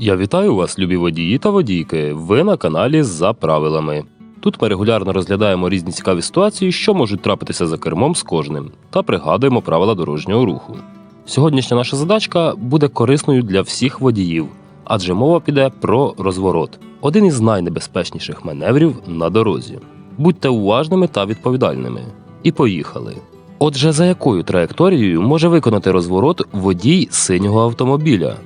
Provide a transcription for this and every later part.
Я вітаю вас, любі водії та водійки. Ви на каналі за правилами. Тут ми регулярно розглядаємо різні цікаві ситуації, що можуть трапитися за кермом з кожним, та пригадуємо правила дорожнього руху. Сьогоднішня наша задачка буде корисною для всіх водіїв, адже мова піде про розворот один із найнебезпечніших маневрів на дорозі. Будьте уважними та відповідальними. І поїхали. Отже, за якою траєкторією може виконати розворот водій синього автомобіля?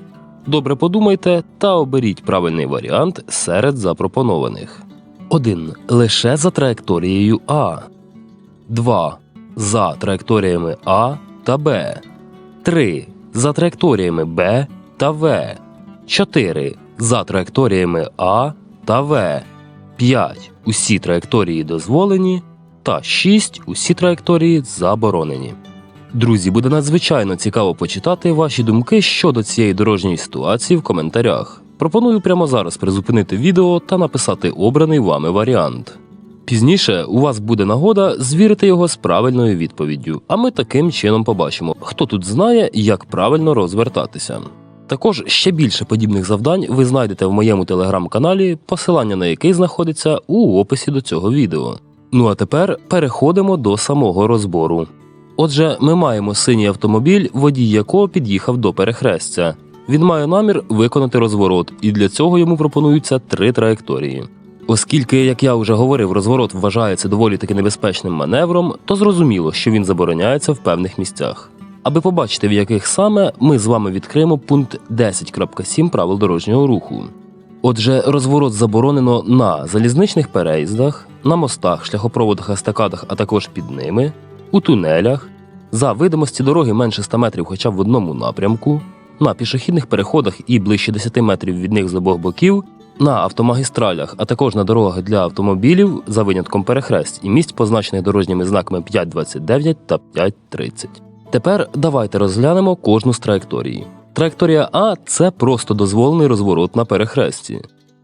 Добре подумайте та оберіть правильний варіант серед запропонованих. 1. Лише за траєкторією А. 2. За траєкторіями А та Б. 3. За траєкторіями Б та В. 4. За траєкторіями А та В. 5. Усі траєкторії дозволені. Та 6. Усі траєкторії заборонені. Друзі, буде надзвичайно цікаво почитати ваші думки щодо цієї дорожньої ситуації в коментарях. Пропоную прямо зараз призупинити відео та написати обраний вами варіант. Пізніше у вас буде нагода звірити його з правильною відповіддю, а ми таким чином побачимо, хто тут знає, як правильно розвертатися. Також ще більше подібних завдань ви знайдете в моєму телеграм-каналі, посилання на який знаходиться у описі до цього відео. Ну а тепер переходимо до самого розбору. Отже, ми маємо синій автомобіль, водій якого під'їхав до перехрестя. Він має намір виконати розворот, і для цього йому пропонуються три траєкторії. Оскільки, як я вже говорив, розворот вважається доволі таки небезпечним маневром, то зрозуміло, що він забороняється в певних місцях. Аби побачити, в яких саме, ми з вами відкриємо пункт 10.7 правил дорожнього руху. Отже, розворот заборонено на залізничних переїздах, на мостах, шляхопроводах, естакадах, а також під ними, у тунелях, за видимості дороги менше 100 метрів хоча б в одному напрямку, на пішохідних переходах і ближче 10 метрів від них з обох боків, на автомагістралях, а також на дорогах для автомобілів за винятком перехресть і місць, позначених дорожніми знаками 5.29 та 5.30. Тепер давайте розглянемо кожну з траєкторій. Траєкторія А це просто дозволений розворот на перехресті.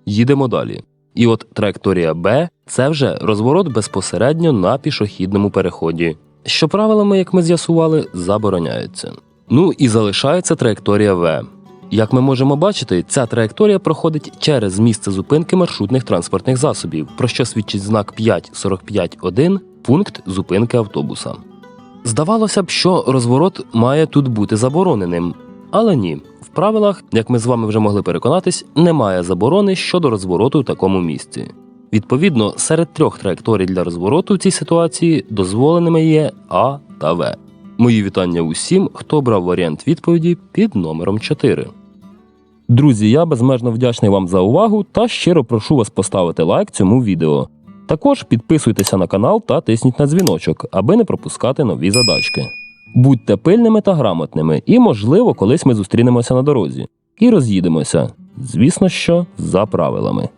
Їдемо далі. І от траєкторія Б це вже розворот безпосередньо на пішохідному переході, що правилами, як ми з'ясували, забороняється. Ну і залишається траєкторія В. Як ми можемо бачити, ця траєкторія проходить через місце зупинки маршрутних транспортних засобів, про що свідчить знак 5.45.1 пункт зупинки автобуса. Здавалося б, що розворот має тут бути забороненим, але ні. В правилах, як ми з вами вже могли переконатись, немає заборони щодо розвороту в такому місці. Відповідно, серед трьох траєкторій для розвороту в цій ситуації дозволеними є А та В. Мої вітання усім, хто обрав варіант відповіді під номером 4. Друзі, я безмежно вдячний вам за увагу та щиро прошу вас поставити лайк цьому відео. Також підписуйтеся на канал та тисніть на дзвіночок, аби не пропускати нові задачки. Будьте пильними та грамотними, і, можливо, колись ми зустрінемося на дорозі і роз'їдемося. Звісно, що за правилами.